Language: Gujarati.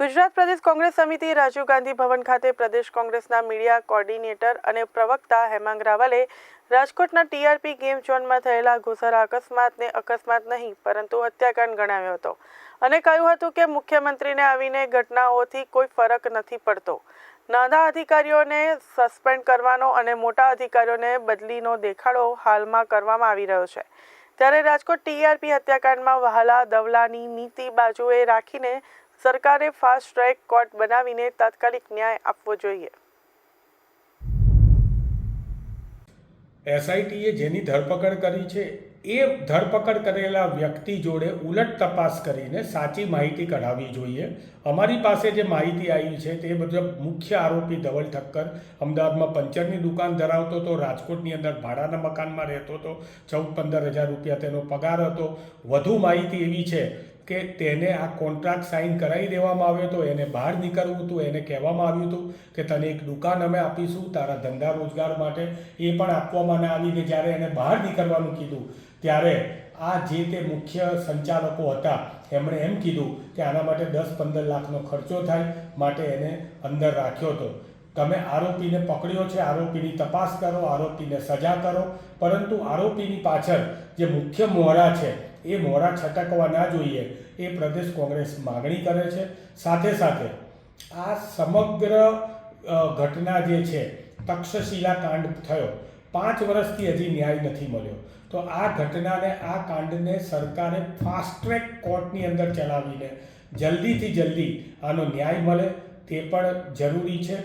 ગુજરાત પ્રદેશ કોંગ્રેસ સમિતિ રાજીવ ગાંધી ભવન ખાતે પ્રદેશ કોંગ્રેસના મીડિયા કોર્ડિનેટર અને પ્રવક્તા હેમાંગ રાવલે રાજકોટના ટીઆરપી ગેમ ઝોનમાં થયેલા ઘુસરા અકસ્માતને અકસ્માત નહીં, પરંતુ હત્યાકાંડ ગણાવ્યો હતો અને કહ્યું હતું કે મુખ્યમંત્રીને આવીને ઘટનાઓથી કોઈ ફરક નથી પડતો. નાના અધિકારીઓને સસ્પેન્ડ કરવાનો અને મોટા અધિકારીઓને બદલીનો દેખાડો હાલમાં કરવામાં આવી રહ્યો છે. ત્યારે રાજકોટ ટીઆરપી હત્યાકાંડમાં વહાલા દવલાની નીતિ બાજુએ રાખીને સરકારે ફાસ્ટ ટ્રેક કોર્ટ બનાવીને તાત્કાલિક ન્યાય આપવો જોઈએ. એસઆઈટીએ જેની ધરપકડ કરી છે, એ ધરપકડ કરેલા વ્યક્તિ જોડે ઉલટ તપાસ કરીને સાચી માહિતી કઢાવવી જોઈએ. અમારી પાસે જે માહિતી આવી છે, તે બધા મુખ્ય આરોપી ધવલ ઠક્કર અમદાવાદમાં પંચરની દુકાન ધરાવતો હતો, રાજકોટની અંદર ભાડાના મકાનમાં રહેતો હતો. ચૌદ પંદર હજાર રૂપિયા તેનો પગાર હતો. વધુ માહિતી એવી છે કે તેને આ કોન્ટ્રાક્ટ સાઇન કરાવી દેવામાં આવ્યો હતો, એને બહાર નીકળવું હતું, એને કહેવામાં આવ્યું હતું કે તને એક દુકાન અમે આપીશું, તારા ધંધા રોજગાર માટે. એ પણ આપવામાં ના આવી કે જ્યારે એને બહાર નીકળવાનું કીધું, ત્યારે આ જે તે મુખ્ય સંચાલકો હતા, એમણે એમ કીધું કે આના માટે દસ પંદર લાખનો ખર્ચો થાય, માટે એને અંદર રાખ્યો હતો. તમે આરોપીને પકડ્યો છે, આરોપીની તપાસ કરો, આરોપીને સજા કરો, પરંતુ આરોપીની પાછળ જે મુખ્ય મોહરા છે એ મોડા છટકવા ના જોઈએ. એ પ્રદેશ કોંગ્રેસ માગણી કરે છે. સાથે સાથે આ સમગ્ર ઘટના જે છે, તક્ષશિલા કાંડ થયો. પાંચ વર્ષથી હજી ન્યાય નથી મળ્યો. તો આ ઘટનાને, આ કાંડને સરકારે ફાસ્ટ ટ્રેક કોર્ટની અંદર ચલાવીને જલ્દીથી જલ્દી આનો ન્યાય મળે તે પણ જરૂરી છે.